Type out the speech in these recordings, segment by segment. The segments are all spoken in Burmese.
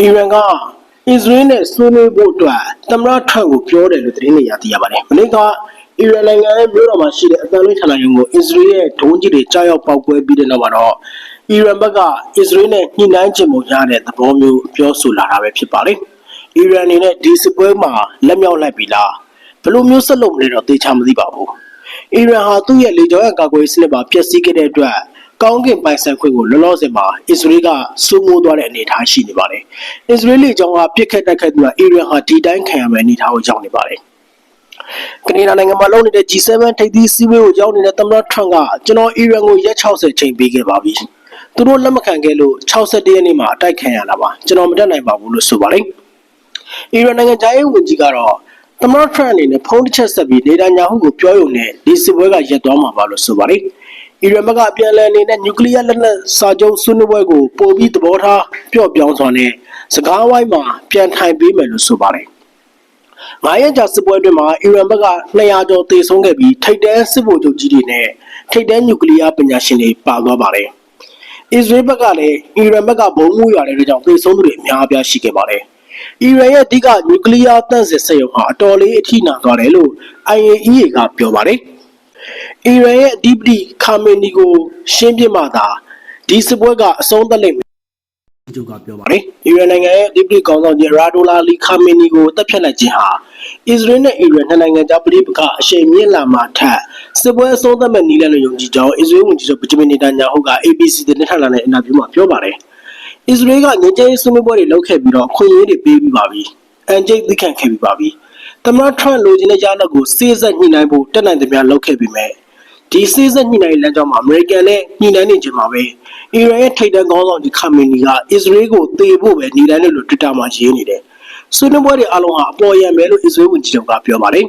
အီရန်ကအစ္စရေးနဲ့ဆွေးနွေးဖို့အတွက်သမ္မတထရန့်ကိုပြောတယ်လို့သတင်းတွေရသိရပါတယ်။မနေ့ကအီရန်နိုင်ငံရဲ့မြို့တော်မှာရှိတဲ့အသံလွှင့်ဌာနရုံးကိုအစ္စရေးရဲ့ဒုံးကျည်တွေကြားရောက်ပောက်ကွဲပြီးတဲ့နောက်မှာတော့အီရန်ဘက်ကအစ္စရေးနဲ့ညှိနှိုင်းခြင်းပုံရတဲ့သဘောမျိုးပြောဆိုလာတာပဲဖြစ်ပါတယ်။အီရန်အနေနဲ့ဒီစစ်ပွဲမှာလက်မြောက်လိုက်ပြီလားဘယ်လိုမျိုးဆက်လုပ်မလဲတော့သိချမသိပါဘူး။အီရန်ဟာသူ့ရဲ့လေကြောင်းရန်ကာကွယ်ရေးစနစ်မှာပျက်စီးခဲ့တဲ့အတွက် ကောင်းကင်ပိုင်ဆိုင်ခွင့်ကိုလောလောဆယ်မှာအစ္စရေးကစိုးမိုးသွားတဲ့အနေအထားရှိနေပါတယ်။အစ္စရေးလေကြောင်းကပြစ်ခတ်တိုက်ခိုက်သူကအီရန်ဟာဒီတိုင်းခံရမယ့်အနေအထားကိုရောက်နေပါတယ်။ကနေဒါနိုင်ငံမှာလုပ်နေတဲ့ G7 ထိပ်သီးစည်းဝေးကိုရောက်နေတဲ့သမ္မတထရန့်ကကျွန်တော်အီရန်ကိုရက်60ချိန်ပေးခဲ့ပါပြီ။သူတို့လက်မခံခဲ့လို့61ရက်နေ့မှာအတိုက်ခံရတာပါ။ကျွန်တော်မတက်နိုင်ပါဘူးလို့ဆိုပါတယ်။အီရန်နိုင်ငံသားရေးဝန်ကြီးကတော့သမ္မတထရန့်အနေနဲ့ဖုန်းတစ်ချက်ဆက်ပြီးနေတန်ညာဟုကိုပြောရုံနဲ့ဒီစစ်ပွဲကရပ်သွားမှာပါလို့ဆိုပါတယ်။ အီရန်ဘက်ကအပြန်အလှန်အနေနဲ့နျူကလ িয়ার လက်နက်စာချုပ်ဆွေးနွေးပွဲကိုပို့ပြီးသဘောထားပြော့ပြောင်းစွာနဲ့စကားဝိုင်းမှာပြန်ထိုင်ပေးမယ်လို့ဆိုပါတယ်။ငါးရက်ကြာစစ်ပွဲအတွင်းမှာအီရန်ဘက်က200ကျော်သေဆုံးခဲ့ပြီးထိပ်တန်းစစ်ဗိုလ်ချုပ်ကြီးတွေနဲ့ထိပ်တန်းနျူကလ িয়ার ပညာရှင်တွေပါသွားပါတယ်။အစ္စရေးဘက်ကလည်းအီရန်ဘက်ကဘုံမှုရတဲ့ကြောင့်သေဆုံးသူတွေအများအပြားရှိခဲ့ပါတယ်။အီရန်ရဲ့အဓိကနျူကလ িয়ার တန့်စင်စက်ရုံဟာအတော်လေးအထိနာသွားတယ်လို့ IAEA ကပြောပါတယ်။ အီရန်ရဲ့အဓိပတိခါမီနီကို ရှင်းပြမှသာဒီစစ်ပွဲကအဆုံးသတ်လိမ့်မယ်ကျုပ်ကပြောပါတယ်အီရန်နိုင်ငံရဲ့အဓိပတိကောင်ဆောင်ကြီးရာဒိုလာလီခါမီနီကိုတပ်ဖြတ်လိုက်ခြင်းဟာအစ္စရေးနဲ့အီရန်နှစ်နိုင်ငံကြားပြည်ပကအရှိန်မြင့်လာမှထက်စစ်ပွဲအဆုံးသတ်မဲ့နည်းလမ်းလို့ယုံကြည်ကြောင်းအစ္စရေးဝန်ကြီးချုပ်ဗဂျမင်နီတန်ညာဟုက ABC သတင်းဌာနနဲ့အင်တာဗျူးမှာပြောပါတယ်အစ္စရေးကငြိမ်းချမ်းရေးဆွေးနွေးပွဲတွေလုပ်ခဲ့ပြီးတော့ခွင့်ရည်တွေပေးပြီးပါပြီအန်ဂျိတ်သိခံခဲ့ပြီးပါပြီ သမ္မတထရန့်လိုချင်တဲ့ရလဒ်ကိုစေ့စပ်ညှိနှိုင်းဖို့တက်နိုင်သမျှလုပ်ခဲ့ပြီးမြဲဒီစေ့စပ်ညှိနှိုင်းလမ်းကြောင်းမှာအမေရိကန်နဲ့ညှိနှိုင်းနေခြင်းမှာပဲအီရန်ရဲ့ထိပ်တန်းခေါင်းဆောင်ဒီခါမီနီကအစ္စရေးကိုတေဖို့ပဲညီတိုင်းလို့ Twitter မှာရေးနေတယ်ဆွေးနွေးပွဲတွေအလုံးဟာအပေါ်ယံပဲလို့အစ္စရေးဝန်ကြီးချုပ်ကပြောပါတယ်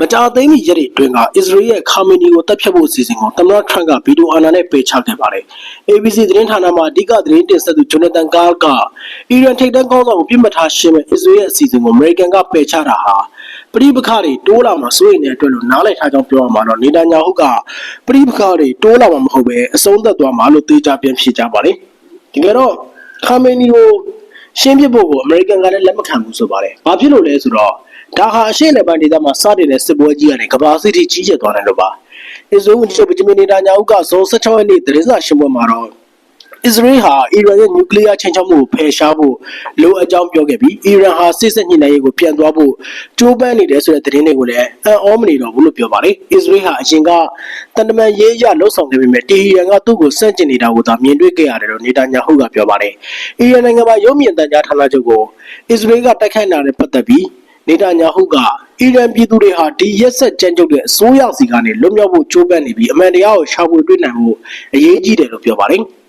မကြာသိမ်းမီရက်တွေအတွင်းကအစ္စရေးရဲ့ခါမီနီကိုတပ်ဖြတ်ဖို့အစီအစဉ်ကိုသမ္မတထရန့်ကဗီဒီယိုအာဏာနဲ့ပယ်ချခဲ့ပါတယ်။ ABC သတင်းဌာနမှအဓိကသတင်းတင်ဆက်သူဂျိုနသန်ကားကအီရန်ထိပ်တန်းခေါင်းဆောင်ကိုပြစ်မှတ်ထားရှင်းမဲ့အစ္စရေးရဲ့အစီအစဉ်ကိုအမေရိကန်ကပယ်ချတာဟာပရိပခတွေတိုးလာမှာစိုးရိမ်တဲ့အတွက်လို့နားလည်ထားကြောင်းပြောရမှာတော့နေတန်ညာဟုကပရိပခတွေတိုးလာမှာမဟုတ်ပဲအဆုံးသတ်သွားမှာလို့သေချာပြန်ဖြေကြပါတယ်။ဒီကတော့ခါမီနီကိုရှင်းပြဖို့ကိုအမေရိကန်ကလည်းလက်မခံဘူးဆိုပါတယ်။ဘာဖြစ်လို့လဲဆိုတော့ ဒါဟာအရှေ့နယ်ပိုင်းဒေသမှာစတင်တဲ့စစ်ပွဲကြီးကနေကမ္ဘာစစ်ထိကြီးကျယ်သွားတယ်လို့ပါ။အစ္စရေးဝန်ကြီးချုပ်ဗဂျမင်နီတာညာဦးကဇွန်16ရက်နေ့သတင်းစာရှင်းပွဲမှာတော့အစ္စရေးဟာအီရန်ရဲ့နျူကလ িয়ার ချိန်ချောက်မှုကိုဖယ်ရှားဖို့လိုအပ်ကြောင်းပြောခဲ့ပြီးအီရန်ဟာစစ်စစ်ညှိနှိုင်းရေးကိုပြန်သွားဖို့ကြိုးပမ်းနေတယ်ဆိုတဲ့သတင်းတွေကိုလည်းအံ့ဩမနေတော့ဘူးလို့ပြောပါတယ်။အစ္စရေးဟာအရင်ကတန်တမန်ရေးရလှုပ်ဆောင်ခဲ့ပေမဲ့တီဟီရန်ကသူ့ကိုစန့်ကျင်နေတာကိုသာမြင်တွေ့ခဲ့ရတယ်လို့နေတန်ညာဟုကပြောပါတယ်။အီရန်နိုင်ငံမှာရုပ်မြင်သံကြားဌာနချုပ်ကိုအစ္စရေးကတိုက်ခိုက်လာတဲ့ပတ်သက်ပြီး နေတာညာဟုကအီရန်ပြည်သူတွေဟာဒီရက်ဆက်ကြမ်းကြုတ်တဲ့အစိုးရစီကနေလွတ်မြောက်ဖို့ကြိုးပမ်းနေပြီးအမှန်တရားကိုရှာဖွေတွေ့နိုင်ဖို့အရေးကြီးတယ်လို့ပြောပါတယ်။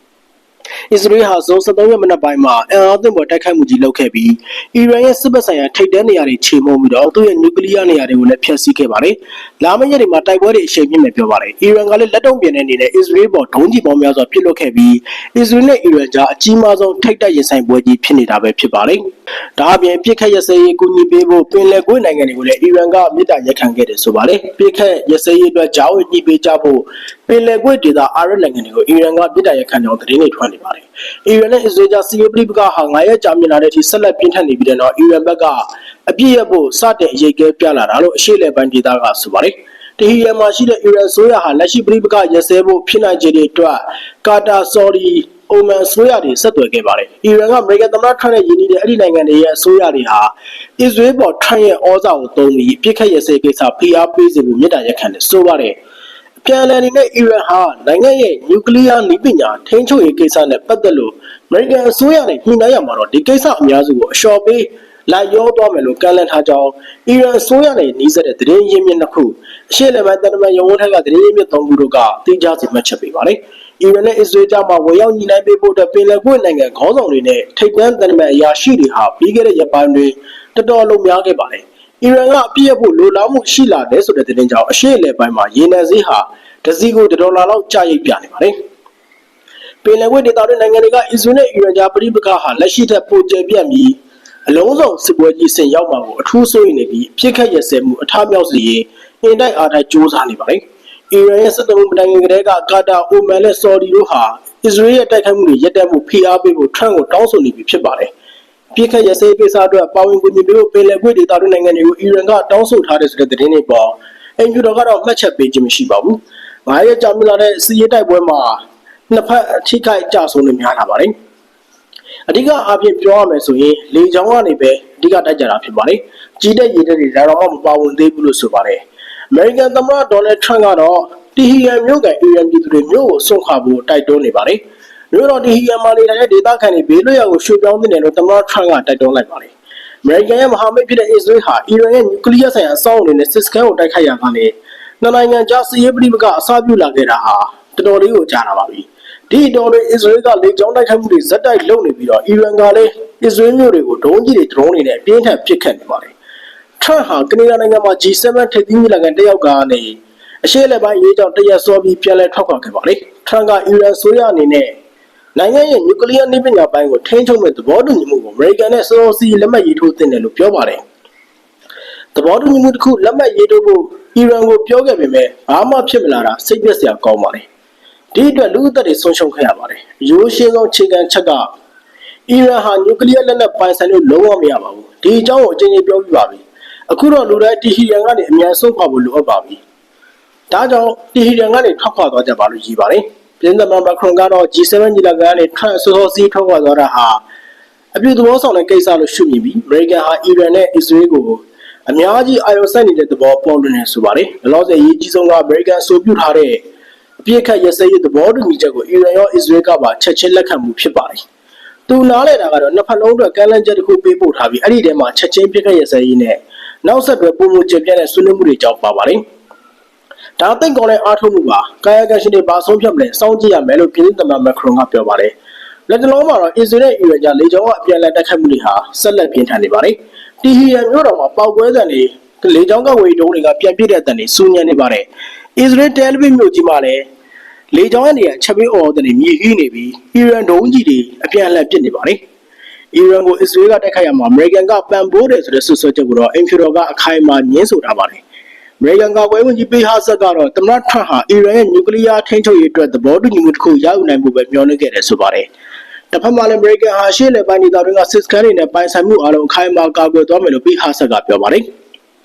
အစ္စရေးဟာဇွန်23ရက်မနက်ပိုင်းမှာအင်အားသင့်ပေါ်တိုက်ခိုက်မှုကြီးလုပ်ခဲ့ပြီးအီရန်ရဲ့စစ်ဘက်ဆိုင်ရာထိပ်တန်းနေရာတွေခြေမုံပြီးတော့သူ့ရဲ့နျူကလ িয়ার နေရာတွေကိုလည်းဖျက်ဆီးခဲ့ပါတယ်။လာမယ့်ရက်တွေမှာတိုက်ပွဲတွေအရှိန်မြင့်မယ်ပြောပါတယ်။အီရန်ကလည်းလက်တုံ့ပြန်တဲ့အနေနဲ့အစ္စရေးပေါ်ဒုံးကျည်ပေါင်းများစွာပစ်လွှတ်ခဲ့ပြီးအစ္စရေးနဲ့အီရန်ကြားအကြီးမားဆုံးထိပ်တိုက်ရင်ဆိုင်ပွဲကြီးဖြစ်နေတာပဲဖြစ်ပါတယ်။ဒါအပြင်ပြစ်ခတ်ရစရေးကူညီပေးဖို့ပင်လယ်ကွေ့နိုင်ငံတွေကိုလည်းအီရန်ကမြစ်တာရက်ခံခဲ့တယ်ဆိုပါတယ်။ပြစ်ခတ်ရစရေးအတွက်ဂျာဝတ်ညှိပေးကြဖို့ပင်လယ်ကွေ့ဒေသအာရပ်နိုင်ငံတွေကိုအီရန်ကမြစ်တာရက်ခံကြောင်းသတင်းတွေထွက်နေပါတယ်။အီရန်နဲ့အစ္စရေးကြားစီးရီးပဋိပက္ခဟာ9ရက်ကြာမြင့်လာတဲ့အထိဆက်လက်ပြင်းထန်နေပြီးတဲ့နောက်အီရန်ဘက်ကအပြည့်ရဖို့စတင်အရေးကဲပြလာတာလို့အရှေ့လယ်ပိုင်းဒေသကဆိုပါတယ်။တဟီရန်မှာရှိတဲ့အီရန်ဆိုရဟာလက်ရှိပဋိပက္ခရစဲဖို့ဖြစ်နိုင်ခြေတွေအတွက်ကာတာဆော်ဒီအိုမန်ဆိုရတွေဆက်သွယ်ခဲ့ပါတယ်။အီရန်ကအမေရိကန်သမ္မတထရန့်နဲ့ယင်းနေတဲ့အဲ့ဒီနိုင်ငံတွေရဲ့အစိုးရတွေဟာအစ္စရေးပေါ်ထရန့်ရဲ့ဩဇာကိုသုံးပြီးပြစ်ခတ်ရစဲကိစ္စဖိအားပေးစေဖို့မြစ်တာရက်ခံတယ်ဆိုပါတယ်။ ပြန်လည်နေတဲ့အီရန်ဟာနိုင်ငံရဲ့နျူကလ িয়ার နည်းပညာထိန်းချုပ်ရေးကိစ္စနဲ့ပတ်သက်လို့အမေရိကန်အစိုးရနဲ့ညှိနှိုင်းရမှာတော့ဒီကိစ္စအများစုကိုအလျှော်ပေးလိုက်ရောသွားမယ်လို့ကန့်လန့်ထားကြောင်းအီရန်အစိုးရနဲ့နှီးစပ်တဲ့သတင်းရင်းမြစ်နှစ်ခုအရှေ့လယ်ပိုင်းတန်တမန်ရုံးဝန်းထက်ကသတင်းရင်းမြစ်သုံးခုတို့ကတိကျစီမှတ်ချက်ပေးပါတယ်။အီရန်နဲ့အစ္စရေးကြားမှာဝေရောက်ညှိနှိုင်းပေးဖို့အတွက်ပင်လယ်ကွေ့နိုင်ငံခေါင်းဆောင်တွေနဲ့ထိပ်တန်းတန်တမန်အရာရှိတွေဟာပြီးခဲ့တဲ့ရက်ပိုင်းတွင်တော်တော်လုံများခဲ့ပါတယ်။ အီရန်ကအပြည့်အဖို့လိုလားမှုရှိလာတယ်ဆိုတဲ့သတင်းကြောင့်အရှေ့လယ်ပိုင်းမှာရေနံဈေးဟာတစည်းကိုဒေါ်လာလောက်ကျရိပ်ပြနေပါတယ်။ပင်လယ်ကွေ့ဒေသတွင်းနိုင်ငံတွေကအစ္စရေးနဲ့အီရန်ကြားပြည်ပခါဟာလက်ရှိထက်ပိုကျယ်ပြန့်ပြီးအလုံးစုံစစ်ပွဲကြီးဆင်ရောက်မှာကိုအထူးစိုးရိမ်နေပြီးပြစ်ခတ်ရစဲမှုအထမြောက်စေရေးအင်တိုက်အားတိုက်စ조사နေပါတယ်။အီရန်ရဲ့စစ်တပ်မှုတိုင်ငံကလေးကကာတာ၊အိုမန်နဲ့ဆော်ဒီတို့ဟာအစ္စရေးရဲ့တိုက်ခိုက်မှုတွေရပ်တန့်မှုဖိအားပေးဖို့ထရန့်ကိုတောင်းဆိုနေပြီဖြစ်ပါတယ်။ ပြစ်ခတ်ရစဲကိစ္စအတွက်ပါဝင်ကူညီပေးဖို့ပင်လယ်ကွေ့ဒေသတွင်းနိုင်ငံတွေကိုအီရန်ကတောင်းဆိုထားတဲ့ဆိုတဲ့သတင်းတွေပေါ်အင်ဂျူတော်ကတော့မှတ်ချက်ပေးခြင်းမရှိပါဘူး။ငါးရက်ကြာမြင့်လာတဲ့စီးရဲတိုက်ပွဲမှာနှစ်ဖက်အထိခိုက်ကြဆုံးနေများလာပါတယ်။အဓိကအားဖြင့်ပြောရမယ်ဆိုရင်လေကြောင်းကနေပဲအဓိကတိုက်ကြတာဖြစ်ပါတယ်။ကြီးတဲ့ရည်တဲ့တွေဒါတော့မှမပါဝင်သေးဘူးလို့ဆိုပါတယ်။ American သမ္မတဒေါ်နယ်ထရန့်ကတော့တီဟီယန်မြို့ကအီရန်ပြည်သူတွေမြို့ကိုဆုံးခါဖို့တိုက်တွန်းနေပါတယ်။ မြို့တော်တီဟီယန်မှာနေတဲ့ဒေသခံတွေဘေးလွတ်ရာကိုရွှေ့ပြောင်းသင့်တယ်လို့သမ္မတထရန့်ကတိုက်တွန်းလိုက်ပါတယ်။ American ရဲ့မဟာမိတ်ဖြစ်တဲ့အစ္စရေးဟာအီရန်ရဲ့နျူကလ িয়ার ဆိုင်ရာအဆောက်အအုံတွေနဲ့စစ်စခန်းကိုတိုက်ခိုက်ရာကနေနှစ်နိုင်ငံကြားစစ်ရေးပဋိပက္ခအစပြုလာခဲ့တာဟာတော်တော်လေးကိုကြာလာပါပြီ။ဒီအတော်တွေအစ္စရေးကလေကြောင်းတိုက်ခိုက်မှုတွေဇက်တိုက်လုပ်နေပြီးတော့အီရန်ကလည်းအစ္စရေးမြို့တွေကိုဒုံးကြီးတွေဒရုန်းတွေနဲ့အပြင်းထန်ပစ်ခတ်နေပါတယ်။ထရန့်ဟာကနေဒါနိုင်ငံမှာ G7 ထိပ်သီးညီလာခံတက်ရောက်ကနေအရှေ့လက်ပိုင်းရေးကြောင့်တရက်စောပြီးပြန်လည်ထောက်ခံခဲ့ပါလေထရန့်ကအီရန်ဆိုရအနေနဲ့ နိုင်ငံရဲ့နျူကလ িয়ারနည်းပညာပိုင်းကိုထိန်းချုပ်မဲ့သဘောတူညီမှုကိုအမေရိကန်နဲ့စောစောစီးလက်မှတ်ရေးထိုးသင့်တယ်လို့ပြောပါတယ်သဘောတူညီမှုတစ်ခုလက်မှတ်ရေးထိုးဖို့အီရန်ကိုပြောခဲ့ပေမဲ့ဘာမှဖြစ်မလာတာစိတ်ပျက်စရာကောင်းပါလေဒီအတွက်လူ့အသက်တွေဆုံးရှုံးခဲ့ရပါတယ်ရိုးရှင်းဆုံးခြေခံချက်ကအီရန်ဟာနျူကလ িয়ারလက်နက်ပိုင်ဆိုင်လို့လုံးဝမရပါဘူးဒီအကြောင်းကိုအချင်းချင်းပြောပြပါပြီအခုတော့လူတိုင်းတီဟီရန်ကနေအမြန်ဆုံးခွာဖို့လိုအပ်ပါပြီဒါကြောင့်တီဟီရန်ကနေထွက်ခွာသွားကြပါလို့ရည်ပါတယ် ပြည်သမ္မတမခရွန်ကတော့ G7 ညီလာခံကနေထရန့်ဆောစောစီးထွက်ခွာသွားတာဟာအပြုသဘောဆောင်တဲ့ကိစ္စလို့ရှုမြင်ပြီးအမေရိကန်ဟာအီရန်နဲ့အစ္စရေးကိုအများကြီးအာရုံစိုက်နေတဲ့သဘောပေါ်လွင်နေဆိုပါတယ်။လောလောဆယ်အရေးကြီးဆုံးကအမေရိကန်ဆိုပြုထားတဲ့အပြစ်ခတ်ရစဲရေးသဘောတူညီချက်ကိုအီရန်ရောအစ္စရေးကပါချက်ချင်းလက်ခံမှုဖြစ်ပါတယ်။သူနားလည်တာကတော့နှစ်ဖက်လုံးအတွက်ကမ်းလှမ်းချက်တစ်ခုပေးပို့ထားပြီးအဲ့ဒီထဲမှာချက်ချင်းပြစ်ခတ်ရစဲရေးနဲ့နောက်ဆက်တွဲပုံမှုချက်ပြတဲ့ဆွေးနွေးမှုတွေကြောင့်ပါပါတယ်။ ဒါသိကောင်းတဲ့အားထုတ်မှုပါ။ကာယကံရှင်တွေပါဆုံးဖြတ်မလဲစောင့်ကြည့်ရမယ်လို့ပြည်သူ့သမ္မတမက်ခရွန်ကပြောပါတယ်။လက်တလုံးမှာတော့အစ္စရေးနဲ့အီရန်ကြားလေကြောင်းကအပြန်အလှန်တိုက်ခိုက်မှုတွေဟာဆက်လက်ပြင်းထန်နေပါတယ်။တီဟီယန်မြို့တော်မှာပောက်ကွဲသံတွေလေကြောင်းကဝေတုံးတွေကပြန်ပြစ်တဲ့တန်တွေစူးညံနေပါတယ်။အစ္စရေးတယ်လီဗီမြို့ကြီးမှာလည်းလေကြောင်းကနေချက်ပေးအော်တဲ့မြေကြီးနေပြီးအီရန်ဒုံးကြီးတွေအပြန်အလှန်ပစ်နေပါတယ်။အီရန်ကိုအစ္စရေးကတိုက်ခိုက်ရမှာအမေရိကန်ကပံ့ပိုးတယ်ဆိုတဲ့ဆွဆွချက်ကိုတော့အင်ဖီရောကအခိုင်အမာညှင်းဆိုထားပါတယ်။ အမေရိကန်ကဝဲဝင်ကြီးပေးဟာဆက်ကတော့သမ္မတထရန့်ဟာအီရန်ရဲ့နျူကလ িয়ার ထိန်းချုပ်ရေးအတွက်သဘောတူညီမှုတစ်ခုရယူနိုင်ဖို့ပဲမျှော်လင့်ခဲ့တယ်ဆိုပါတယ်။တစ်ဖက်မှာလည်းအမေရိကန်ဟာရှေ့လေပိုင်းဒေသတွင်းကစစ်စခန်းတွေနဲ့ပိုင်ဆိုင်မှုအလုံးအခိုင်အမာကာကွယ်သွားမယ်လို့ပေးဟာဆက်ကပြောပါတယ်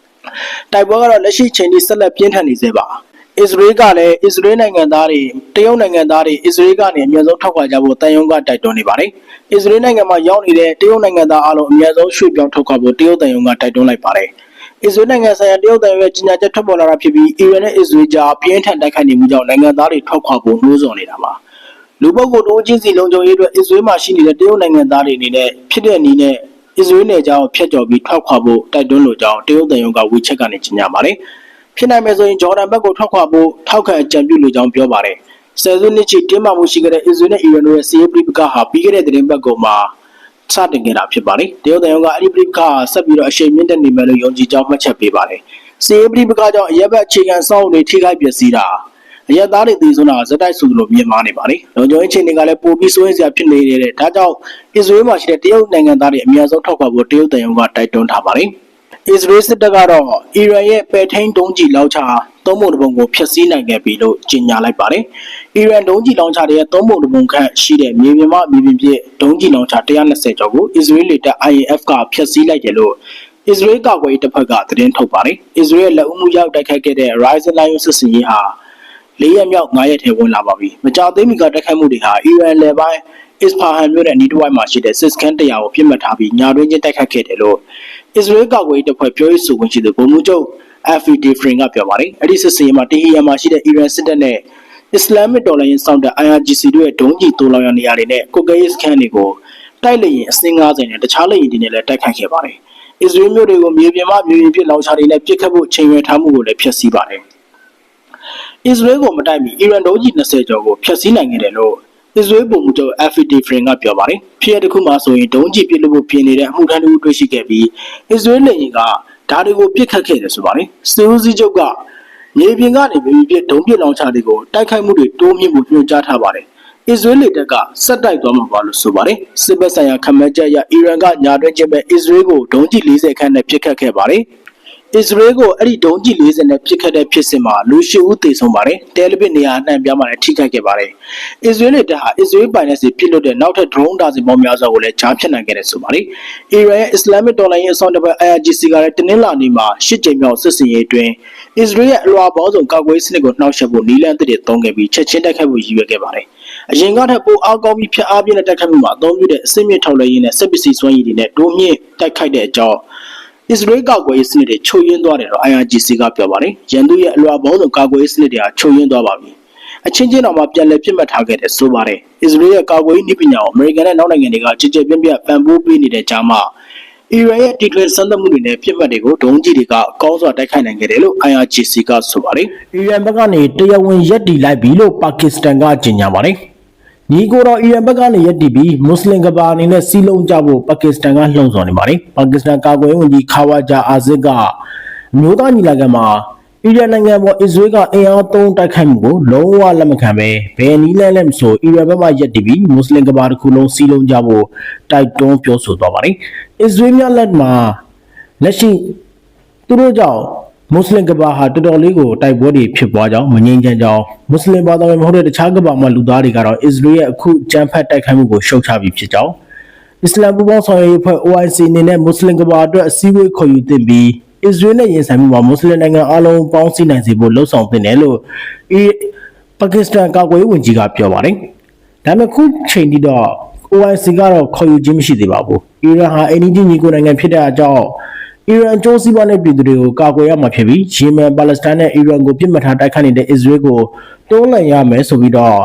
။တိုက်ပွဲကတော့လက်ရှိချိန်ထိဆက်လက်ပြင်းထန်နေသေးပါ။အစ္စရေးကလည်းအစ္စရေးနိုင်ငံသားတွေတရုတ်နိုင်ငံသားတွေအစ္စရေးကနေအများဆုံးထောက်ခွာကြဖို့တန်ယုံကတိုက်တွန်းနေပါတယ်။အစ္စရေးနိုင်ငံမှာရောက်နေတဲ့တရုတ်နိုင်ငံသားအလုံးအများဆုံးရွှေ့ပြောင်းထောက်ခွာဖို့တရုတ်တန်ယုံကတိုက်တွန်းလိုက်ပါတယ်။ အစ္စရေးနိုင်ငံဆိုင်ရာတရုတ်တန်ယုံရဲ့ကြီးညာချက်ထွက်ပေါ်လာတာဖြစ်ပြီးအီရန်နဲ့အစ္စရေးကြားပြင်းထန်တိုက်ခိုက်နေမှုကြောင့်နိုင်ငံသားတွေထောက်ခွာဖို့နှိုးဆော်နေတာပါ။လူပုဂ္ဂိုလ်တို့ချင်းစီလုံခြုံရေးအတွက်အစ္စရေးမှာရှိနေတဲ့တရုတ်နိုင်ငံသားတွေအနေနဲ့ဖြစ်တဲ့အနေနဲ့အစ္စရေးနယ်ကြောင်းဖျက်ကျော်ပြီးထောက်ခွာဖို့တိုက်တွန်းလိုကြောင်းတရုတ်တန်ယုံကဝေချက်ကနေကြေညာပါတယ်။ဖြစ်နိုင်မယ်ဆိုရင်ဂျော်ဒန်ဘက်ကိုထောက်ခွာဖို့ထောက်ခံအကြံပြုလိုကြောင်းပြောပါတယ်။ဆယ်စုနှစ်ချီတင်းမာမှုရှိခဲ့တဲ့အစ္စရေးနဲ့အီရန်တို့ရဲ့စီးပွားရေးပဋိပက္ခဟာပြီးခဲ့တဲ့သတင်းပတ်ကုန်မှာ စတင်ခဲ့တာဖြစ်ပါတယ်။တရုတ်တန်ယုံကအဲ့ဒီပဋိပက္ခဟာဆက်ပြီးတော့အရှိန်မြင့်တက်နေမယ်လို့ယုံကြည်ကြောင်းမှတ်ချက်ပေးပါတယ်။စီးပွားရေးပဋိပက္ခကြောင့်အရက်ဘက်အခြေခံစောင့်တွေထိခိုက်ပျက်စီးတာအရက်သားတွေတည်ဆုံးတာဇက်တိုက်ဆိုလိုမြင်မာနေပါလေ။လုံခြုံရေးအခြေအနေကလည်းပိုပြီးစိုးရိမ်စရာဖြစ်နေတယ်။ဒါကြောင့်အစ္စရေးမှာရှိတဲ့တရုတ်နိုင်ငံသားတွေအများဆုံးထောက်ခံဖို့တရုတ်တန်ယုံကတိုက်တွန်းထားပါတယ်။အစ္စရေးစစ်တပ်ကတော့အီရန်ရဲ့ပယ်ထိန်တုံးကြီးလောက်ချသုံးပုံတစ်ပုံကိုဖျက်ဆီးနိုင်ခဲ့ပြီလို့ကြေညာလိုက်ပါတယ်။ အီရန်ဒုံးကြီးလောင်ချတွေရဲ့သုံးပုံတစ်ပုံခန့်ရှိတဲ့မြေပြင်မှာမြေပြင်ပြည့်ဒုံးကြီးလောင်ချ120ကျော်ကိုအစ္စရေးလေတပ် IAF ကဖျက်ဆီးလိုက်တယ်လို့အစ္စရေးကာကွယ်ရေးတပ်ဖွဲ့ကသတင်းထုတ်ပါတယ်။အစ္စရေးလက်ဦးမှုရောက်တိုက်ခိုက်ခဲ့တဲ့ Ryzen Lion စစ်စင်ရေးဟာ၄ရက်မြောက်၅ရက်ထဲဝင်လာပါပြီ။မကြသေးမီကတိုက်ခိုက်မှုတွေဟာအီရန်လေပိုင်းအစ်ဖာဟန်မြို့နယ်နီးတစ်ဝိုက်မှာရှိတဲ့စစ်စခန်းတရားကိုပြစ်မှတ်ထားပြီးညာတွင်းချင်းတိုက်ခတ်ခဲ့တယ်လို့အစ္စရေးကာကွယ်ရေးတပ်ဖွဲ့ပြောရေးဆိုခွင့်ရှိသူဗိုလ်မှူးချုပ် FED Frin ကပြောပါတယ်။အဲ့ဒီစစ်စင်ရေးမှာတီဟီယန်မှာရှိတဲ့အီရန်စစ်တပ်နဲ့ အစ္စလာမစ်တော်လှန်ရေးစောင့်တဲ့ IRGC တို့ရဲ့ဒုံးကျည်တိုးလောင်ရနေရာတွေနဲ့ကိုကေးစခန်းတွေကိုတိုက်လေရင်အစင်း90နဲ့တခြားလေရင်တွေနဲ့လည်းတိုက်ခိုက်ခဲ့ပါတယ်။အစ္စရေးမြို့တွေကိုမြေပြင်မှမြေပြင်ဖြစ်လောင်ချတွေနဲ့ပစ်ခတ်ဖို့ချိန်ရွယ်ထားမှုကိုလည်းဖျက်ဆီးပါတယ်။အစ္စရေးကိုမတိုက်မီအီရန်ဒုံးကျည်20ကျော်ကိုဖျက်ဆီးနိုင်ခဲ့တယ်လို့အစ္စရေးပုံမှုချုပ် FED Frin ကပြောပါတယ်။ဖြစ်ရတဲ့ခုမှဆိုရင်ဒုံးကျည်ပစ်လို့ပြင်နေတဲ့အမှုထမ်းတွေတွေ့ရှိခဲ့ပြီးအစ္စရေးလေရင်ကဒါတွေကိုပြစ်ခတ်ခဲ့တယ်ဆိုပါတယ်။စီဦးစီးချုပ်က မြေပြင်ကနေမြေပြင်ဒုံးပစ်လောင်ချတွေကိုတိုက်ခိုက်မှုတွေတိုးမြင့်မှုညွှန်ကြားထားပါတယ်။အစ္စရေးလေတပ်ကစက်တိုက်သွားမှာပါလို့ဆိုပါတယ်။စစ်ဘက်ဆိုင်ရာခမက်ချက်အရအီရန်ကညာတွင်းချင်းပဲအစ္စရေးကိုဒုံးကျည်40ခန်းနဲ့ပစ်ခတ်ခဲ့ပါတယ်။ အစ္စရေးကိုအဲ့ဒီဒုံးကျည်40နဲ့ပစ်ခတ်တဲ့ဖြစ်စဉ်မှာလူရှိဦးသေဆုံးပါတယ်။တယ်လီဗစ်နေရာအနှံ့ပြားမှာလည်းထိခိုက်ခဲ့ပါတယ်။အစ္စရေးလေတပ်ဟာအစ္စရေးပိုင်နယ်စီပြစ်လွတ်တဲ့နောက်ထပ် drone ဒါဇင်ပေါင်းများစွာကိုလည်းကြားဖြတ်နိုင်ခဲ့တယ်ဆိုပါတယ်။အီရန်ရဲ့ Islamic တော်လှန်ရေးအစောင့်တပ်ဖွဲ့ IRGC ကလည်းတင်းနှလာနေမှာရှစ်ကြိမ်မြောက်စစ်စင်ရေးအတွင်းအစ္စရေးရဲ့အလွာပေါင်းစုံကာကွယ်စနစ်ကိုနှောက်ယှက်ဖို့နီလန်တစ်တွေတုံးခဲ့ပြီးချက်ချင်းတိုက်ခိုက်ဖို့ရည်ရွယ်ခဲ့ပါတယ်။အရင်ကထက်ပိုအားကောင်းပြီးဖျက်အားပြင်းတဲ့တိုက်ခိုက်မှုမှာအသုံးပြုတဲ့အစိမ့်မြင့်ထောက်လှမ်းရေးနဲ့စစ်ပစ္စည်းစွမ်းရည်တွေနဲ့တိုးမြင့်တိုက်ခိုက်တဲ့အကြောင်း အစ္စရေးကာကွယ်ရေးစနစ်တွေချုပ်ရင်းသွားတယ်လို့ IRGC ကပြောပါတယ်။ရန်သူရဲ့အလွာပေါင်းစုံကာကွယ်ရေးစနစ်တွေဟာချုပ်ရင်းသွားပါပြီ။အချင်းချင်းတော်မှာပြန်လည်ပြစ်မှတ်ထားခဲ့တယ်ဆိုပါတယ်။အစ္စရေးရဲ့ကာကွယ်ရေးနည်းပညာကိုအမေရိကန်နဲ့နောက်နိုင်ငံတွေကကြည်ကြဲပြန့်ပြန့်ပံ့ပိုးပေးနေတဲ့ကြားမှာအီရန်ရဲ့တီထွင်စံသတ်မှုတွေနဲ့ပြစ်မှတ်တွေကိုဒုံးကျည်တွေကကောင်းစွာတိုက်ခိုက်နိုင်ခဲ့တယ်လို့ IRGC ကဆိုပါတယ်။အီရန်ဘက်ကနေတရားဝင်ရက်တီလိုက်ပြီလို့ပါကစ္စတန်ကကြေညာပါတယ်။ ညီကိုတော့အီရန်ဘက်ကနေရက်တီပြီးမွတ်စလင်ကဘာအနေနဲ့စီးလုံးကြဖို့ပါကစ္စတန်ကလှုံ့ဆော်နေပါတယ်။ပါကစ္စတန်ကာကွယ်ရေးဝန်ကြီးခါဝါဂျာအာဇစ်ကအမျိုးသားညီလာခံမှာအီရန်နိုင်ငံပေါ်အစ္စရေးကအင်အားသုံးတိုက်ခိုက်မှုကိုလုံးဝလက်မခံပဲဘယ်နည်းလမ်းနဲ့မဆိုအီရန်ဘက်မှရက်တီပြီးမွတ်စလင်ကဘာတစ်ခုလုံးစီးလုံးကြဖို့တိုက်တွန်းပြောဆိုသွားပါတယ်။အစ္စရေးများလက်မှာလက်ရှိသူတို့ကြောင့် မွတ်စလင်ကဘာဟာတော်တော်လေးကိုတိုက်ပွဲတွေဖြစ်ပွားကြောင်းမငြိမ်းချမ်းကြောင်းမွတ်စလင်ဘာသာဝင်မဟုတ်တဲ့တခြားကဘာမှလူသားတွေကတော့အစ္စရေးရဲ့အခုကြမ်းဖက်တိုက်ခိုက်မှုကိုရှုတ်ချပြီးဖြစ်ကြောင်းအစ္စလာမ်ပူပေါင်းဆောင်ရွက်ရေးအဖွဲ့ OIC အနေနဲ့မွတ်စလင်ကဘာအတွက်အစည်းအဝေးခေါ်ယူသင့်ပြီးအစ္စရေးနဲ့ရင်ဆိုင်မှုမှာမွတ်စလင်နိုင်ငံအလုံးပေါင်းစည်းနိုင်စေဖို့လှုံ့ဆော်သင့်တယ်လို့အီပါကစ္စတန်ကာကွယ်ရေးဝန်ကြီးကပြောပါတယ်။ဒါပေမဲ့ခုချိန်ထိတော့ OIC ကတော့ခေါ်ယူခြင်းမရှိသေးပါဘူး။အီရန်ဟာအိန္ဒိယညီကိုနိုင်ငံဖြစ်တဲ့အကြောင်း အီရန်ကျိုးစည်းပွားနဲ့ပြည်သူတွေကိုကာကွယ်ရမှာဖြစ်ပြီးယီမန်ပါလက်စတိုင်းနဲ့အီရန်ကိုပြစ်မှတ်ထားတိုက်ခိုက်နေတဲ့အစ္စရေးကိုတွန်းလှန်ရမယ်ဆိုပြီးတော့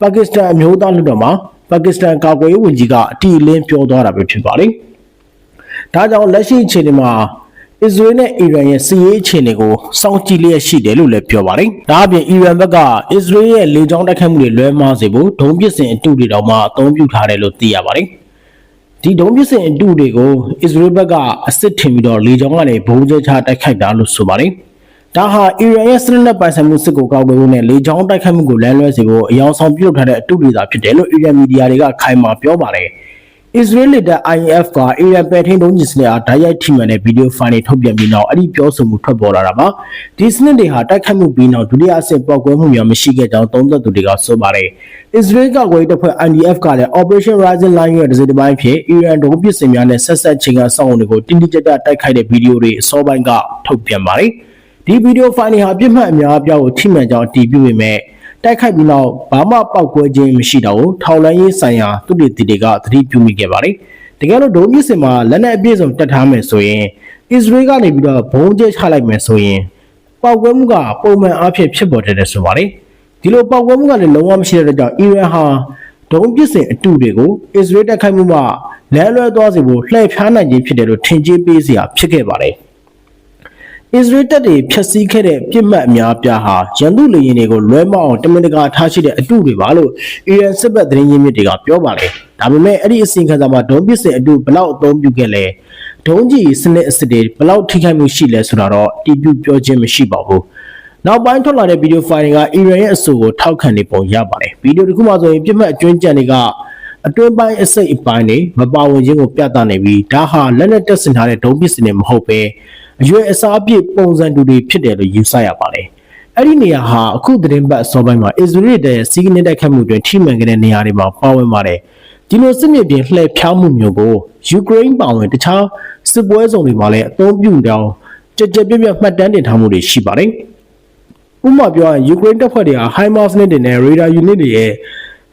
ပါကစ္စတန်အမျိုးသားလူတော်မှာပါကစ္စတန်ကာကွယ်ရေးဝန်ကြီးကအတီလင်းပြောသွားတာပဲဖြစ်ပါတယ်။ဒါကြောင့်လက်ရှိအခြေအနေမှာအစ္စရေးနဲ့အီရန်ရဲ့စီးရေးအခြေအနေကိုစောင့်ကြည့်လျက်ရှိတယ်လို့လည်းပြောပါတယ်။ဒါအပြင်အီရန်ဘက်ကအစ္စရေးရဲ့လေကြောင်းတိုက်ခိုက်မှုတွေလွဲမှားစေဖို့ဒုံးပစ်စင်အတုတွေတောင်မှအသုံးပြုထားတယ်လို့သိရပါတယ်။ ဒီဒုံးပစ်စင်အတုတွေကိုအစ္စရေးဘက်ကအစ်စ်ထင်ပြီးတော့လေကြောင်းကနေဘုံကျချတိုက်ခိုက်တာလို့ဆိုပါတယ်။ဒါဟာအီရန်ရဲ့စနစ်နဲ့ပိုင်ဆိုင်မှုစစ်ကိုကောက်ွယ်ဖို့နဲ့လေကြောင်းတိုက်ခိုက်မှုကိုလမ်းလွှဲစေဖို့အယောင်ဆောင်ပြုလုပ်ထားတဲ့အတုတွေသာဖြစ်တယ်လို့အီရန်မီဒီယာတွေကခိုင်မာပြောပါတယ်။ အစ္စရေးလက်တပ် IF ကအီရန်ပဲထိန်တုံးကြီးစနစ်အားဓာတ်ရိုက်ထိမှန်တဲ့ဗီဒီယိုဖိုင်တွေထုတ်ပြန်ပြီးနောက်အဲ့ဒီပြောဆိုမှုထွက်ပေါ်လာတာပါဒီစနစ်တွေဟာတိုက်ခိုက်မှုပြီးနောက်ဒုတိယအဆင့်ပောက်ကွဲမှုများမရှိခဲ့ကြောင်းသုံးသပ်သူတွေကဆိုပါတယ်အစ္စရေးကဝေးတပ်ဖွဲ့ IDF ကလည်း Operation Rising Line ရဲ့တစ်စိတ်တစ်ပိုင်းဖြစ်အီရန်ဒုံးပစ်စင်များနဲ့ဆက်ဆက်ချိန်ကစောင့်တွေကိုတင်းတင်းကြပ်ကြပ်တိုက်ခိုက်တဲ့ဗီဒီယိုတွေအစောပိုင်းကထုတ်ပြန်ပါတယ်ဒီဗီဒီယိုဖိုင်တွေဟာပြစ်မှတ်အများအပြားကိုထိမှန်ကြောင်းအတည်ပြုပေမဲ့ တိုက်ခိုက်ပြီးနောက်ဘာမှပောက်ကွဲခြင်းမရှိတော့ဘူးထောက်လန်းရေးဆိုင်ရာသူတွေတီတွေကသတိပြုမိခဲ့ပါတယ်တကယ်လို့ဒုံးမြစ်စင်မှာလက်နက်အပြည့်စုံတက်ထားမယ်ဆိုရင်အစ္စရေးကနေပြီးတော့ဘုံကျဲချလိုက်မယ်ဆိုရင်ပောက်ကွဲမှုကပုံမှန်အားဖြင့်ဖြစ်ပေါ်တယ်ဆိုပါတယ်ဒီလိုပောက်ကွဲမှုကလည်းလုံးဝမရှိတဲ့ကြောင့်အီရန်ဟာဒုံးပစ်စင်အတုတွေကိုအစ္စရေးတိုက်ခိုက်မှုမှာလမ်းလွဲသွားစေဖို့လှည့်ဖျားနိုင်ခြင်းဖြစ်တယ်လို့ထင်ကြေးပေးစရာဖြစ်ခဲ့ပါတယ် အစ္စရေးတပ်တွေဖျက်ဆီးခဲ့တဲ့ပြစ်မှတ်အများပြားဟာရန်သူလေယာဉ်တွေကိုလွဲမောက်အောင်တမင်တကာထားရှိတဲ့အတုတွေပါလို့အီရန်စစ်ဘက်သတင်းရင်းမြစ်တွေကပြောပါတယ်။ဒါပေမဲ့အဲ့ဒီအစီအခံစာမှာဒုံးပစ်စင်အတုဘလောက်အသုံးပြုခဲ့လဲဒုံးကြီးစနစ်အစ်စ်တွေဘလောက်ထိခိုက်မှုရှိလဲဆိုတာတော့တီးပြပြောခြင်းမရှိပါဘူး။နောက်ပိုင်းထွက်လာတဲ့ဗီဒီယိုဖိုင်တွေကအီရန်ရဲ့အဆိုကိုထောက်ခံနေပုံရပါတယ်။ဗီဒီယိုတစ်ခုမှဆိုရင်ပြစ်မှတ်အကျွမ်းကြံတွေကအတွင်းပိုင်းအစိတ်အပိုင်းတွေမပါဝင်ခြင်းကိုပြသနေပြီးဒါဟာလက်နက်တက်ဆင်ထားတဲ့ဒုံးပစ်စင်တွေမဟုတ်ပဲ အရွယ်အစားအပြည့်ပုံစံတူတွေဖြစ်တယ်လို့ယူဆရပါတယ်။အဲ့ဒီနေရာဟာအခုသတင်းပတ်အစောပိုင်းမှာအစ္စရေးတဲ့စီးကနစ်တိုက်ခတ်မှုတွင်ထိမှန်ခဲ့တဲ့နေရာတွေမှာပါဝင်ပါတယ်။ဒီလိုစစ်မြေပြင်လှည့်ဖြောင်းမှုမျိုးကိုယူကရိန်းပါဝင်တခြားစစ်ပွဲစုံတွေမှာလည်းအသုံးပြုကြောင်းကြကြပြပြမှတ်တမ်းတင်ထားမှုတွေရှိပါတယ်။ဥပမာပြောရင်ယူကရိန်းတပ်ဖွဲ့တွေဟာ HIMARS နဲ့တင်တဲ့ radar unit တွေရဲ့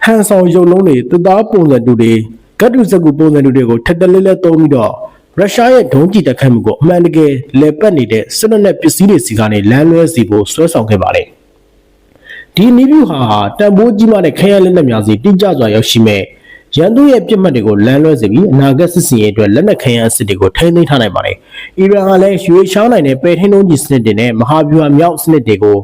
ဟန်ဆောင်ရုပ်လုံးတွေတသားပုံစံတူတွေဂတ်တူစကူပုံစံတူတွေကိုထက်တလဲလဲသုံးပြီးတော့ ရုရှားရဲ့ဒုံးကျည်တိုက်ခိုက်မှုကိုအမှန်တကယ်လဲပတ်နေတဲ့စစ်နက်ပစ္စည်းတွေစီကနေလမ်းလွဲစီဖို့ဆွဲဆောင်ခဲ့ပါတယ်။ဒီနီးဗျူဟာတန်ဖိုးကြီးမားတဲ့ခရမ်းလက်နက်များစီတိကျစွာရောက်ရှိမဲ့ရန်သူရဲ့ပြစ်မှတ်တွေကိုလမ်းလွဲစေပြီးအနာဂတ်စစ်စင်ရေးအတွက်လက်နက်ခရမ်းအစစ်တွေကိုထိန်းသိမ်းထားနိုင်ပါတယ်။အီရန်ကလည်းရွေးချောင်းနိုင်တဲ့ပယ်ထင်းလုံးကြီးစနစ်တွေနဲ့မဟာဗျူဟာမြောက်စနစ်တွေကို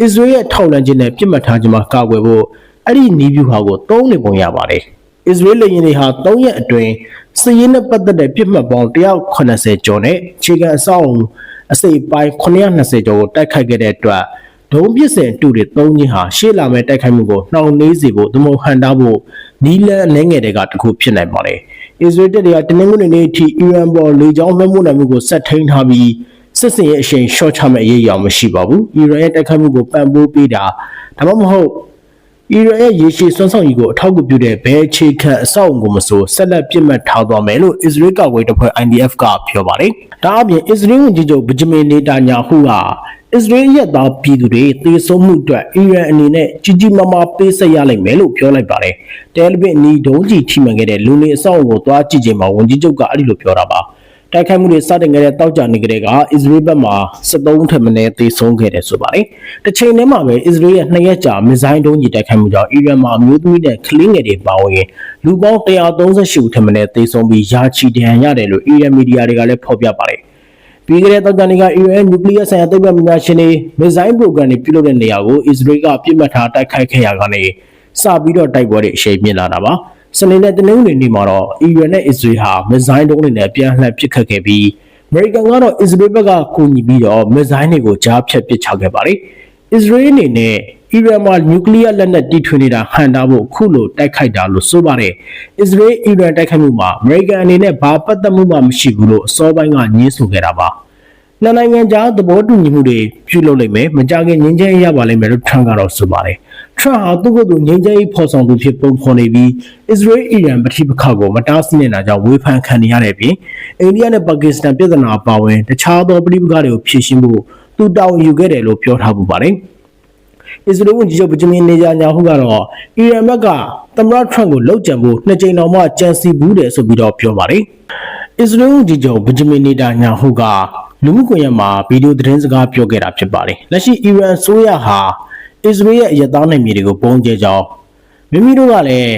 အစ္စရေးရဲ့ထောက်လန့်ခြင်းနဲ့ပြစ်မှတ်ထားခြင်းမှာကာကွယ်ဖို့အဲ့ဒီနီးဗျူဟာကိုသုံးနေပုံရပါတယ်။ အစ္စရေးလေယာဉ်တွေဟာ၃ရက်အတွင်းစည်ရင်းနဲ့ပတ်သက်တဲ့ပြစ်မှတ်ပေါင်း180ကျော်နဲ့ခြေကအဆောက်အုံအစိပ်ပိုင်း920ကျော်ကိုတိုက်ခိုက်ခဲ့တဲ့အတွက်ဒုံးပစ်စင်တူတွေ၃ချင်းဟာရှေ့လာမဲ့တိုက်ခိုက်မှုကိုနှောင့်နှေးစေဖို့သမုတ်ဟန်တာဖို့နီလန်အနေငယ်တွေကတခုဖြစ်နိုင်ပါတယ်။အစ္စရေးတပ်တွေကတနင်္ဂနွေနေ့အထိအီရန်ပေါ်လေကြောင်းလွှမ်းမိုးနိုင်မှုကိုဆက်ထိန်းထားပြီးစစ်စင်ရဲ့အရှိန်ရှော့ချမဲ့အရေးအရောင်မရှိပါဘူးအီရန်ရဲ့တိုက်ခိုက်မှုကိုပံ့ပိုးပေးတာဒါမှမဟုတ် အီရန်ရဲ့ရေရှည်စွမ်းဆောင်ရည်ကိုအထောက်အကူပြုတဲ့ဘယ်အခြေခံအဆောက်အအုံကိုမဆိုဆက်လက်ပြစ်မှတ်ထားသွားမယ်လို့အစ္စရေးကာကွယ်တပ်ဖွဲ့ IDF ကပြောပါတယ်ဒါအပြင်အစ္စရေးဝန်ကြီးချုပ်ဗဂျမင်နေတာညာဟုကအစ္စရေးရဲ့သားပြည်သူတွေသေဆုံးမှုအတွက်အီရန်အနေနဲ့ကြီးကြီးမားမားပေးဆက်ရလိမ့်မယ်လို့ပြောလိုက်ပါတယ်။တယ်လီဗစ်အနီးဒုံးကြီးထိမှန်ခဲ့တဲ့လူနေအဆောက်အအုံကိုသွားကြည့်ချိန်မှာဝန်ကြီးချုပ်ကအဲ့ဒီလိုပြောတာပါ။ တိုက်ခိုက်မှုတွေစတင်ခဲ့တဲ့တောက်ကြနေကြတဲ့ကအစ္စရေးဘက်မှ73ထက်မနည်းသေဆုံးခဲ့တယ်ဆိုပါတယ်။တစ်ချိန်တည်းမှာပဲအစ္စရေးရဲ့နှစ်ရက်ကြာမစ်ဇိုင်းဒုံးကြီးတိုက်ခိုက်မှုကြောင့်အီရန်မှာအမျိုးသမီးနဲ့ကလေးငယ်တွေပါဝင်လူပေါင်း138ဦးထက်မနည်းသေဆုံးပြီးယာချီဒဏ်ရာရတယ်လို့အီရန်မီဒီယာတွေကလည်းဖော်ပြပါတယ်။ပြီးခဲ့တဲ့တောက်တန်တွေကအီရန်နျူကလ িয়ার ဆိုင်ရာသိပ္ပံပညာရှင်တွေမစ်ဇိုင်းပရိုဂရမ်တွေပြုလုပ်တဲ့နေရာကိုအစ္စရေးကပြစ်မှတ်ထားတိုက်ခိုက်ခဲ့ရကနေစပြီးတော့တိုက်ပွဲတွေအရှိန်မြင့်လာတာပါ စနေနဲ့တနင်္ဂနွေနေ့မှာတော့အီရန်နဲ့အစ္စရေးဟာမစ်ဇိုင်းတုံးတွေနဲ့ပြန်လှန်ပစ်ခတ်ခဲ့ပြီးအမေရိကန်ကတော့အစ္စရေးဘက်ကကူညီပြီးတော့မစ်ဇိုင်းတွေကိုကြားဖြတ်ပစ်ချခဲ့ပါတယ်အစ္စရေးအနေနဲ့အီရန်မှာနျူကလ িয়ার လက်နက်တီထွင်နေတာဟန်တာဖို့ခုလိုတိုက်ခိုက်တာလို့ဆိုပါတယ်အစ္စရေးအီရန်တိုက်ခိုက်မှုမှာအမေရိကန်အနေနဲ့ဘာပတ်သက်မှုမှမရှိဘူးလို့အစောပိုင်းကညှင်းဆိုခဲ့တာပါနှစ်နိုင်ငံကြားသဘောတူညီမှုတွေပြုလုပ်လိမ့်မယ်မကြခင်ငြင်းချမ်းရေးရပါလိမ့်မယ်လို့ထရန့်ကတော့ဆိုပါတယ် ထရန့်ဟာသူ့ကိုယ်သူငြင်းချမ်းရေးဖော်ဆောင်သူဖြစ်ပုံဖော်နေပြီးအစ္စရေးအီရန်ပဋိပက္ခကိုမတားဆီးနေတာကြောင့်ဝေဖန်ခံနေရတဲ့ပြင်အိန္ဒိယနဲ့ပါကစ္စတန်ပြည်ထနာအပါအဝင်တခြားသောပဋိပက္ခတွေကိုဖြေရှင်းဖို့သူတောင်းယူခဲ့တယ်လို့ပြောထားပူပါတယ်အစ္စရေးဝန်ကြီးချုပ်ဗဂျမင်နေဂျာညာဟုကတော့အီရန်ဘက်ကသမ္မတထရန့်ကိုလှုပ်ကြံဖို့နှစ်ကြိမ်တော်မှကြံစီဘူးတယ်ဆိုပြီးတော့ပြောပါတယ်အစ္စရေးဝန်ကြီးချုပ်ဗဂျမင်နေဂျာညာဟုကလူမှုကွန်ရက်မှာဗီဒီယိုသတင်းစကားပြောခဲ့တာဖြစ်ပါတယ်။လက်ရှိအီရန်ဆိုရဟာ အစ္စရေးရဲ့အရသားနယ်မြေတွေကိုပုံကျဲကြောင်းမိမိတို့ကလည်း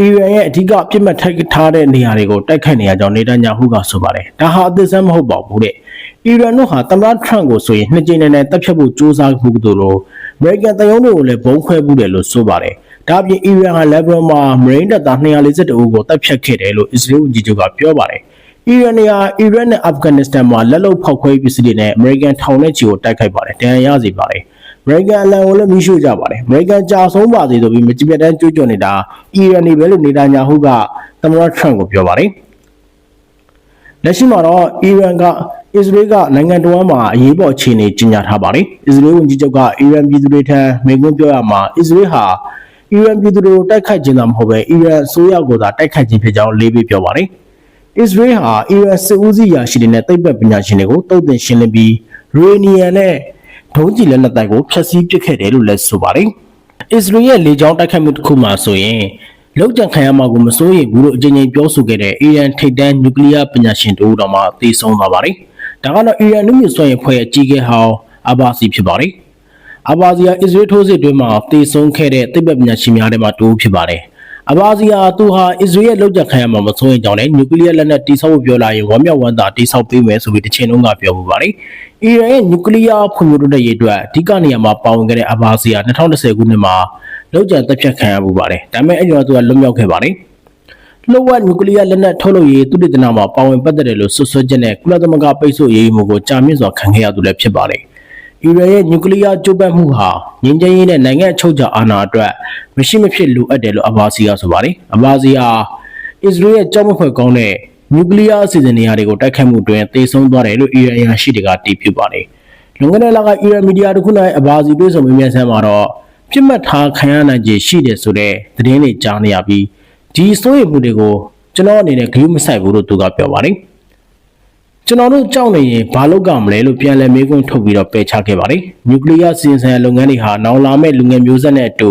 အီရန်ရဲ့အဓိကပြစ်မှတ်ထိုက်ထားတဲ့နေရာတွေကိုတိုက်ခိုက်နေရကြောင်းနေတန်ညာဟုကဆိုပါတယ်။ဒါဟာအသစ်ဆန်းမဟုတ်ပါဘူးတဲ့။အီရန်တို့ဟာသမ္မတထရန့်ကိုဆိုရင်နှစ်ကြိမ်နဲ့တပ်ဖြတ်ဖို့ကြိုးစားမှုတို့လိုအမေရိကန်တရုံးတွေကိုလည်းဘုံခွဲမှုတယ်လို့ဆိုပါတယ်။ဒါ့အပြင်အီရန်ဟာလက်ဘရန်မှာမရိန်းတပ်သား242ဦးကိုတပ်ဖြတ်ခဲ့တယ်လို့အစ္စရေးဝန်ကြီးချုပ်ကပြောပါတယ်။အီရန်နေရာအီရတ်နဲ့အာဖဂန်နစ္စတန်မှာလက်လုံဖောက်ခွဲပစ္စည်းတွေနဲ့အမေရိကန်ထောင်နဲ့ချီကိုတိုက်ခိုက်ပါတယ်။တန်ရာရစီပါတယ်။အ မေရိကန်အလံကိုလည်းမိရှို့ကြပါတယ်။အမေရိကန်ကြာဆုံးပါစေဆိုပြီးမကြည်ပြတ်တမ်းကြွကြွနေတာအီရန်နေပဲလို့နေတာညာဟုကသမ္မတထရန့်ကိုပြောပါတယ်။လက်ရှိမှာတော့အီရန်ကအစ္စရေးကနိုင်ငံတော်မှာအရေးပေါ်အခြေအနေကြီးညာထားပါတယ်။အစ္စရေးဝန်ကြီးချုပ်ကအီရန်ပြည်သူတွေထံမိန့်ခွန်းပြောရမှာအစ္စရေးဟာအီရန်ပြည်သူတွေကိုတိုက်ခိုက်ခြင်းသာမဟုတ်ပဲအီရန်အစိုးရကိုသာတိုက်ခိုက်ခြင်းဖြစ်ကြောင်းလေးပေးပြောပါတယ်။အစ္စရေးဟာအီရန်စစ်ဦးစီးရာရှိတွေနဲ့သိပ္ပံပညာရှင်တွေကိုတုံ့ပြန်ရှင်းလင်းပြီးရေနီယန်နဲ့ ဒုံးကျည်လက်နက်တိုက်ကိုဖျက်ဆီးပစ်ခဲ့တယ်လို့လည်းဆိုပါတယ်။အစ္စရေးရဲ့လေကြောင်းတိုက်ခိုက်မှုတစ်ခုမှဆိုရင်လောက်ကြံခံရမှာကိုမစိုးရိမ်ဘူးလို့အကြိမ်ကြိမ်ပြောဆိုခဲ့တဲ့အီရန်ထိပ်တန်းနျူကလ িয়ার ပညာရှင်တို့တော်မှသေဆုံးသွားပါတယ်။ဒါကတော့အီရန်နုမြစွမ်းရဖွဲ့ရဲ့အကြီးအကဲဟောင်းအဘာစီဖြစ်ပါတယ်။အဘာဇီယာအစ္စရေးထိုးစစ်တွင်းမှာတေဆုံးခဲ့တဲ့သိပ္ပံပညာရှင်များထဲမှာတူဖြစ်ပါတယ်။ အဘာဇီယာသူဟာအစ္စရေးရဲ့လောက်ကြခံရမှာမစိုးရင်ကြောင့်လည်းနျူကလ িয়ার လက်နက်တိစောက်ဖို့ပြောလာရင်ဝမ်းမြောက်ဝမ်းသာတိစောက်ပေးမယ်ဆိုပြီးတစ်ချိန်လုံးကပြောမှုပါတယ်။အီရန်ရဲ့နျူကလ িয়ার ဖွံ့ဖြိုးတိုးတက်ရေးအတွက်အဓိကနေရာမှာပါဝင်ခဲ့တဲ့အဘာဇီယာ2010ခုနှစ်မှာလောက်ကြတက်ဖြတ်ခံရမှုပါတယ်။ဒါပေမဲ့အဲ့ဒီတော့သူကလွတ်မြောက်ခဲ့ပါတယ်။ လှုပ်ဝက်နျူကလ িয়ারလက်နက်ထုတ်လုပ်ရေးသူတည်တနာမှာပါဝင်ပတ်သက်တယ်လို့ဆွဆွဲချက်နဲ့ကုလသမဂ္ဂပိတ်ဆို့ရေးမှုကိုကြာမြင့်စွာခံခဲ့ရသူလည်းဖြစ်ပါတယ်။ အီရန်ရဲ့နျူကလ িয়ারကြိုးပမ်းမှုဟာငြိမ်းချမ်းရေးနဲ့နိုင်ငံအချုပ်အခြာအာဏာအတွက်မရှိမဖြစ်လိုအပ်တယ်လို့အဘာစီကဆိုပါတယ်။အဘာစီဟာအစ္စရေးရဲ့ကြောက်မဖွဲ့ကောင်းတဲ့နျူကလ িয়ারအစီအစဉ်နေရာတွေကိုတိုက်ခိုက်မှုတွင်တေဆုံးသွားတယ်လို့အီရန်အရာရှိတွေကတည်ပြုပါတယ်။လွန်ခဲ့တဲ့လကအီရန်မီဒီယာတစ်ခု၌အဘာစီတွေ့ဆုံမေးမြန်းဆန်းမှာတော့ပြစ်မှတ်ထားခံရနိုင်ခြေရှိတယ်ဆိုတဲ့သတင်းတွေကြားနေရပြီးဒီစိုးရိမ်မှုတွေကိုကျွန်တော်အနေနဲ့ဂရုမစိုက်ဘူးလို့သူကပြောပါတယ်။ ကျွန်တော်တို့ကြောက်နေရင်ဘာလုပ်ကြမလဲလို့ပြန်လည်မေးခွန်းထုတ်ပြီးတော့ပယ်ချခဲ့ပါတယ်။နျူကလ িয়ারစီရင်ဆိုင်ရာလုပ်ငန်းတွေဟာနောင်လာမဲ့လူငယ်မျိုးဆက်နဲ့အတူ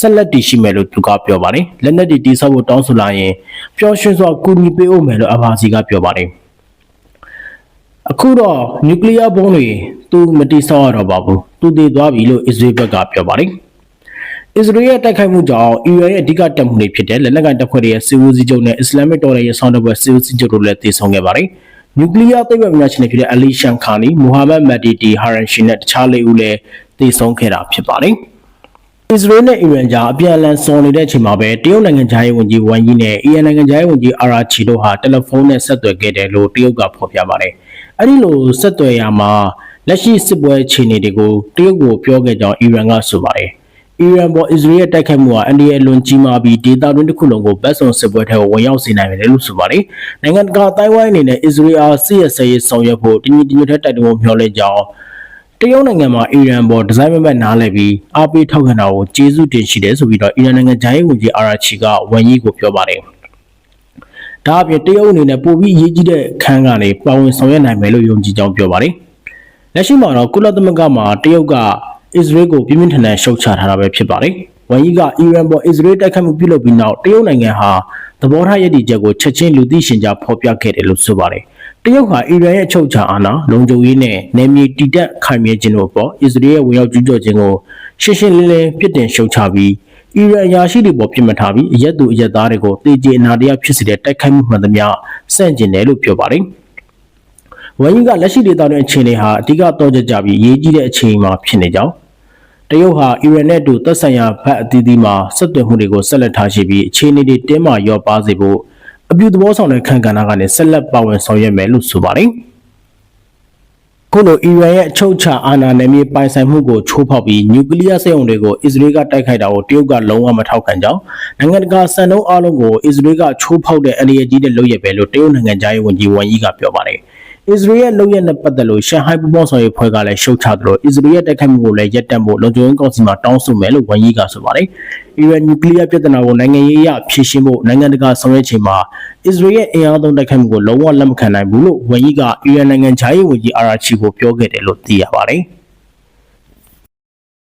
ဆက်လက်တည်ရှိမယ်လို့သူကပြောပါတယ်။လက်နက်တွေတိစောက်ဖို့တောင်းဆိုလာရင်ပျော်ရွှင်စွာကူညီပေးဦးမယ်လို့အဘာစီကပြောပါတယ်။အခုတော့နျူကလ িয়ার ဘုံးတွေသူမတိစောက်ရတော့ပါဘူး။သူတည်သွားပြီလို့အစ္စရေးဘက်ကပြောပါတယ်။ အစ္စရေးရဲ့တိုက်ခိုက်မှုကြောင့်အီရန်ရဲ့အဓိကတပ်မှုတွေဖြစ်တဲ့လက်နက်ကိုင်တပ်ဖွဲ့တွေရဲ့စစ်ဦးစီးချုပ်နဲ့အစ္စလာမစ်တော်လှန်ရေးဆောင်တပ်ဖွဲ့စစ်ဦးစီးချုပ်တို့လည်းတည်ဆုံခဲ့ပါတယ်။ နျူကလ িয়ার သိပ္ပံပညာရှင်တွေဖြစ်တဲ့အလီရှန်ခါနီ၊မိုဟာမက်မက်ဒီတီဟာရန်ရှီနဲ့တခြားလေးဦးလည်းတည်ဆုံခဲ့တာဖြစ်ပါတယ်။အစ္စရေးနဲ့အီရန်ကြားအပြန်အလှန်စော်နေတဲ့အချိန်မှာပဲတရုတ်နိုင်ငံသားရေးဝန်ကြီးဝမ်ယီနဲ့အီရန်နိုင်ငံသားရေးဝန်ကြီးအာရာချီတို့ဟာတယ်လီဖုန်းနဲ့ဆက်သွယ်ခဲ့တယ်လို့တရုတ်ကဖော်ပြပါတယ်။အဲဒီလိုဆက်သွယ်ရမှာလက်ရှိစစ်ပွဲအခြေအနေတွေကိုတရုတ်ကိုပြောခဲ့ကြောင်းအီရန်ကဆိုပါတယ်။ အီရန်ပေါ်အစ္စရေးရဲ့တိုက်ခိုက်မှုဟာအန်ဒီရဲ့လွန်ကြီးမားပြီးဒေသတွင်းတစ်ခုလုံးကိုဗတ်စုံစစ်ပွဲထဲကိုဝင်ရောက်စေနိုင်တယ်လို့ဆိုပါတယ်။နိုင်ငံတကာအတိုင်းဝိုင်းအနေနဲ့အစ္စရေးအားစစ်ရဆဲရေးဆောင်ရွက်ဖို့တညီတညွတ်ထက်တိုက်တွန်းမျှော်လင့်ကြောင်းတရုတ်နိုင်ငံမှာအီရန်ပေါ်ဒီဇိုင်းမမတ်နားလည်ပြီးအားပေးထောက်ခံတာကိုကျေးဇူးတင်ရှိတယ်ဆိုပြီးတော့အီရန်နိုင်ငံဂျိုင်းဝန်ကြီးအာရာချီကဝန်ကြီးကိုပြောပါတယ်။ဒါအပြင်တရုတ်အနေနဲ့ပိုပြီးအရေးကြီးတဲ့ခန်းကနေပါဝင်ဆောင်ရွက်နိုင်မယ်လို့ယုံကြည်ကြောင်းပြောပါတယ်။လက်ရှိမှာတော့ကုလသမဂ္ဂမှာတရုတ်က အစ္စရေးကိုပြင်းပြင်းထန်ထန်ရှုတ်ချထားတာပဲဖြစ်ပါတယ်။ဝန်ကြီးကအီရန်ပေါ်အစ္စရေးတိုက်ခိုက်မှုပြုလုပ်ပြီးနောက်တရုတ်နိုင်ငံဟာသဘောထားရည်တည်ချက်ကိုချက်ချင်းလူသိရှင်ကြားဖော်ပြခဲ့တယ်လို့ဆိုပါတယ်။တရုတ်ဟာအီရန်ရဲ့အချုပ်အခြာအာဏာလုံခြုံရေးနဲ့နယ်မြေတည်တံ့ခိုင်မြဲခြင်းတို့အပေါ်အစ္စရေးရဲ့ဝင်ရောက်ကျူးကျော်ခြင်းကိုရှင်းရှင်းလင်းလင်းပြစ်တင်ရှုတ်ချပြီးအီရန်အရာရှိတွေပေါ်ပြစ်မှတ်ထားပြီးအရက်သူအရက်သားတွေကိုတေကျေအနာတရားဖြစ်စေတဲ့တိုက်ခိုက်မှုမှန်သမျှစန့်ကျင်တယ်လို့ပြောပါတယ်။ဝန်ကြီးကလက်ရှိဒေသတွင်းအခြေအနေဟာအဓိကတော့ကြကြပြီးအရေးကြီးတဲ့အခြေအနေမှာဖြစ်နေကြောင်း တရုတ်ဟာအီရန်နဲ့အတူသက်ဆိုင်ရာဘက်အသီးသီးမှာဆက်သွယ်မှုတွေကိုဆက်လက်ထားရှိပြီးအခြေအနေတွေတင်းမာရောပါစေဖို့အပြုသဘောဆောင်တဲ့ခံကဏ္ဍကနေဆက်လက်ပါဝင်ဆောင်ရွက်မယ်လို့ဆိုပါတယ်။ခုလိုအီရန်ရဲ့အချုပ်အခြာအာဏာနယ်မြေပိုင်ဆိုင်မှုကိုချိုးဖောက်ပြီးနျူကလ িয়ার စက်ရုံတွေကိုအစ္စရေးကတိုက်ခိုက်တာကိုတရုတ်ကလုံးဝမထောက်ခံကြောင်းနိုင်ငံတကာစံနှုန်းအလုံးကိုအစ္စရေးကချိုးဖောက်တဲ့အန္တရာယ်ကြီးတဲ့လုပ်ရပဲလို့တရုတ်နိုင်ငံသားရေးဝန်ကြီးဝန်ကြီးကပြောပါတယ်။ အစ္စရေးရဲ့လုပ်ရတဲ့ပတ်သက်လို့ရှန်ဟိုင်းပူပေါင်းဆောင်ရေးဖွဲ့ကလည်းရှုတ်ချသလိုအစ္စရေးရဲ့တိုက်ခိုက်မှုကိုလည်းရပ်တန့်ဖို့လုံခြုံရေးကောင်စီမှာတောင်းဆိုမယ်လို့ဝန်ကြီးကဆိုပါတယ်။အီရန်နျူကလ িয়ার ပြဿနာကိုနိုင်ငံရေးအရဖြေရှင်းဖို့နိုင်ငံတကာဆောင်ရွက်ချိန်မှာအစ္စရေးရဲ့အင်အားသုံးတိုက်ခိုက်မှုကိုလုံးဝလက်မခံနိုင်ဘူးလို့ဝန်ကြီးကအီရန်နိုင်ငံသားရေးဝန်ကြီးအာရာချီကိုပြောခဲ့တယ်လို့သိရပါတယ်။